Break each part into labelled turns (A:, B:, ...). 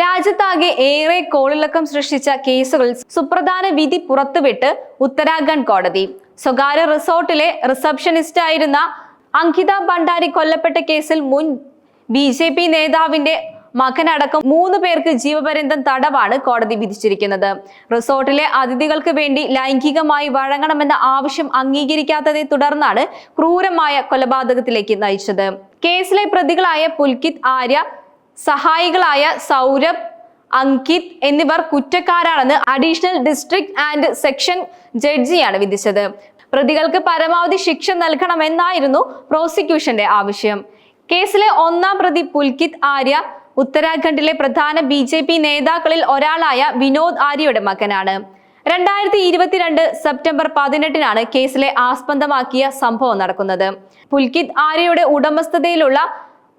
A: രാജ്യത്താകെ ഏറെ കോളിളക്കം സൃഷ്ടിച്ച കേസുകൾ സുപ്രധാന വിധി പുറത്തുവിട്ട് ഉത്തരാഖണ്ഡ് കോടതി. സ്വകാര്യ റിസോർട്ടിലെ റിസപ്ഷനിസ്റ്റ് ആയിരുന്ന അങ്കിത ഭണ്ഡാരി കൊല്ലപ്പെട്ട കേസിൽ മുൻ ബി ജെ പി നേതാവിന്റെ മകനടക്കം മൂന്ന് പേർക്ക് ജീവപര്യന്തം തടവാണ് കോടതി വിധിച്ചിരിക്കുന്നത്. റിസോർട്ടിലെ അതിഥികൾക്ക് വേണ്ടി ലൈംഗികമായി വഴങ്ങണമെന്ന ആവശ്യം അംഗീകരിക്കാത്തതിനെ തുടർന്നാണ് ക്രൂരമായ കൊലപാതകത്തിലേക്ക് നയിച്ചത്. കേസിലെ പ്രതികളായ പുൽകിത് ആര്യ സഹായികളായ സൗരഭ് അങ്കിത് എന്നിവർ കുറ്റക്കാരാണെന്ന് അഡീഷണൽ ഡിസ്ട്രിക്ട് ആൻഡ് സെക്ഷൻ ജഡ്ജിയാണ് വിധിച്ചത്. പ്രതികൾക്ക് പരമാവധി ശിക്ഷ നൽകണമെന്നായിരുന്നു പ്രോസിക്യൂഷന്റെ ആവശ്യം. കേസിലെ ഒന്നാം പ്രതി പുൽകിത് ആര്യ ഉത്തരാഖണ്ഡിലെ പ്രധാന ബി ജെ പി നേതാക്കളിൽ ഒരാളായ വിനോദ് ആര്യയുടെ മകനാണ്. രണ്ടായിരത്തി ഇരുപത്തിരണ്ട് സെപ്റ്റംബർ പതിനെട്ടിനാണ് കേസിലെ ആസ്പദമാക്കിയ സംഭവം നടക്കുന്നത്. പുൽകിത് ആര്യയുടെ ഉടമസ്ഥതയിലുള്ള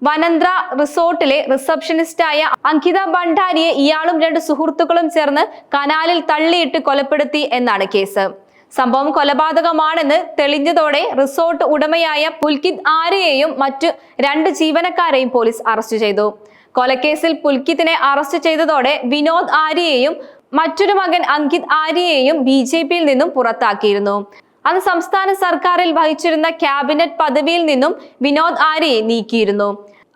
A: വനന്ദ്ര റിസോർട്ടിലെ റിസപ്ഷനിസ്റ്റായ അങ്കിത ഭണ്ഡാരിയെ ഇയാളും രണ്ട് സുഹൃത്തുക്കളും ചേർന്ന് കനാലിൽ തള്ളിയിട്ട് കൊലപ്പെടുത്തി എന്നാണ് കേസ്. സംഭവം കൊലപാതകമാണെന്ന് തെളിഞ്ഞതോടെ റിസോർട്ട് ഉടമയായ പുൽകിത് ആര്യയെയും മറ്റു രണ്ട് ജീവനക്കാരെയും പോലീസ് അറസ്റ്റ് ചെയ്തു. കൊലക്കേസിൽ പുൽകിത്തിനെ അറസ്റ്റ് ചെയ്തതോടെ വിനോദ് ആര്യയെയും മറ്റൊരു മകൻ അങ്കിത് ആര്യയെയും ബി ജെ പിയിൽ നിന്നും പുറത്താക്കിയിരുന്നു. അന്ന് സംസ്ഥാന സർക്കാരിൽ വഹിച്ചിരുന്ന ക്യാബിനറ്റ് പദവിയിൽ നിന്നും വിനോദ് ആര്യയെ നീക്കിയിരുന്നു.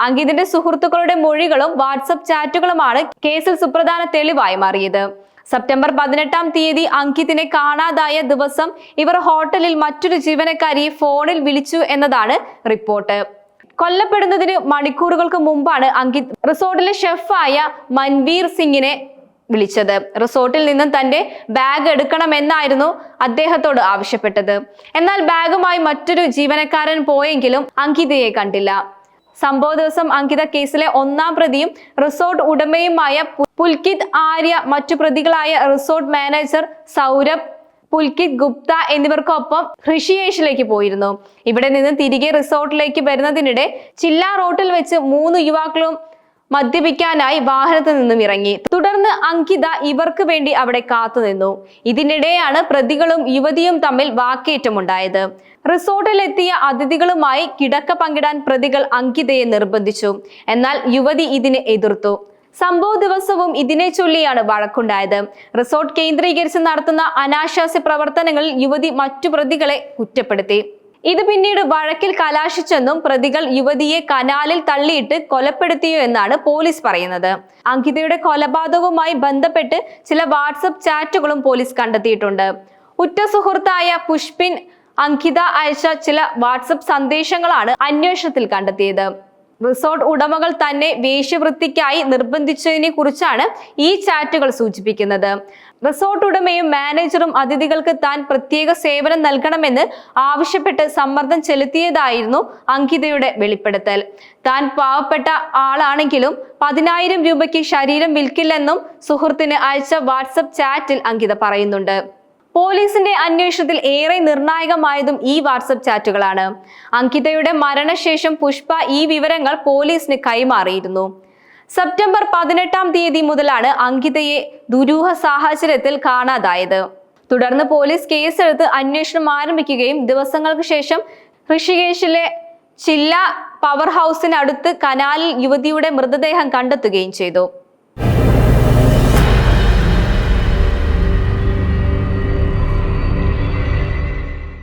A: അങ്കിതിന്റെ സുഹൃത്തുക്കളുടെ മൊഴികളും വാട്സപ്പ് ചാറ്റുകളുമാണ് കേസിൽ സുപ്രധാന തെളിവായി മാറിയത്. സെപ്റ്റംബർ പതിനെട്ടാം തീയതി അങ്കിതിനെ കാണാതായ ദിവസം ഇവർ ഹോട്ടലിൽ മറ്റൊരു ജീവനക്കാരിയെ ഫോണിൽ വിളിച്ചു എന്നതാണ് റിപ്പോർട്ട്. കൊല്ലപ്പെടുന്നതിന് മണിക്കൂറുകൾക്ക് മുമ്പാണ് അങ്കിത് റിസോർട്ടിലെ ഷെഫായ മൻവീർ സിംഗിനെ വിളിച്ചത്. റിസോർട്ടിൽ നിന്നും തന്റെ ബാഗ് എടുക്കണമെന്നായിരുന്നു അദ്ദേഹത്തോട് ആവശ്യപ്പെട്ടത്. എന്നാൽ ബാഗുമായി മറ്റൊരു ജീവനക്കാരൻ പോയെങ്കിലും അങ്കിതയെ കണ്ടില്ല. സംഭവ ദിവസം അങ്കിത കേസിലെ ഒന്നാം പ്രതിയും റിസോർട്ട് ഉടമയുമായ പുൽകിത് ആര്യ മറ്റു പ്രതികളായ റിസോർട്ട് മാനേജർ സൗരഭ് പുൽകിത് ഗുപ്ത എന്നിവർക്കൊപ്പം ഋഷിയേഷിലേക്ക് പോയിരുന്നു. ഇവിടെ നിന്ന് തിരികെ റിസോർട്ടിലേക്ക് വരുന്നതിനിടെ ചില്ലാ റോട്ടിൽ വെച്ച് മൂന്ന് യുവാക്കളും മദ്യപിക്കാനായി വാഹനത്തിൽ നിന്നും ഇറങ്ങി. തുടർന്ന് അങ്കിത ഇവർക്ക് വേണ്ടി അവിടെ കാത്തുനിന്നു ഇതിനിടെയാണ് പ്രതികളും യുവതിയും തമ്മിൽ വാക്കേറ്റമുണ്ടായത്. റിസോർട്ടിലെത്തിയ അതിഥികളുമായി കിടക്ക പങ്കിടാൻ പ്രതികൾ അങ്കിതയെ നിർബന്ധിച്ചു. എന്നാൽ യുവതി ഇതിനെ എതിർത്തു. സംഭവ ദിവസവും ഇതിനെ ചൊല്ലിയാണ് വഴക്കുണ്ടായത്. റിസോർട്ട് കേന്ദ്രീകരിച്ച് നടത്തുന്ന അനാശാസ്യ പ്രവർത്തനങ്ങളിൽ യുവതി മറ്റു പ്രതികളെ കുറ്റപ്പെടുത്തി. ഇത് പിന്നീട് വഴക്കിൽ കലാശിച്ചെന്നും പ്രതികൾ യുവതിയെ കനാലിൽ തള്ളിയിട്ട് കൊലപ്പെടുത്തിയോ എന്നാണ് പോലീസ് പറയുന്നത്. അങ്കിതയുടെ കൊലപാതകവുമായി ബന്ധപ്പെട്ട് ചില വാട്സപ്പ് ചാറ്റുകളും പോലീസ് കണ്ടെത്തിയിട്ടുണ്ട്. ഉറ്റ സുഹൃത്തായ പുഷ്പിൻ അങ്കിത അയച്ച ചില വാട്സപ്പ് സന്ദേശങ്ങളാണ് അന്വേഷണത്തിൽ കണ്ടെത്തിയത്. റിസോർട്ട് ഉടമകൾ തന്നെ വേശ്യവൃത്തിക്കായി നിർബന്ധിച്ചതിനെ കുറിച്ചാണ് ഈ ചാറ്റുകൾ സൂചിപ്പിക്കുന്നത്. റിസോർട്ട് ഉടമയും മാനേജറും അതിഥികൾക്ക് താൻ പ്രത്യേക സേവനം നൽകണമെന്ന് ആവശ്യപ്പെട്ട് സമ്മർദ്ദം ചെലുത്തിയതായിരുന്നു അങ്കിതയുടെ വെളിപ്പെടുത്തൽ. താൻ പാവപ്പെട്ട ആളാണെങ്കിലും പതിനായിരം രൂപയ്ക്ക് ശരീരം വിൽക്കില്ലെന്നും സുഹൃത്തിന് അയച്ച വാട്സപ്പ് ചാറ്റിൽ അങ്കിത പറയുന്നുണ്ട്. പോലീസിന്റെ അന്വേഷണത്തിൽ ഏറെ നിർണായകമായതും ഈ വാട്സപ്പ് ചാറ്റുകളാണ്. അങ്കിതയുടെ മരണശേഷം പുഷ്പ ഈ വിവരങ്ങൾ പോലീസിന് കൈമാറിയിരുന്നു. സെപ്റ്റംബർ പതിനെട്ടാം തീയതി മുതലാണ് അങ്കിതയെ ദുരൂഹ സാഹചര്യത്തിൽ കാണാതായത്. തുടർന്ന് പോലീസ് കേസെടുത്ത് അന്വേഷണം ആരംഭിക്കുകയും ദിവസങ്ങൾക്ക് ശേഷം ഋഷികേശിലെ ചില്ല പവർ ഹൗസിനടുത്ത് കനാലിൽ യുവതിയുടെ മൃതദേഹം കണ്ടെത്തുകയും ചെയ്തു.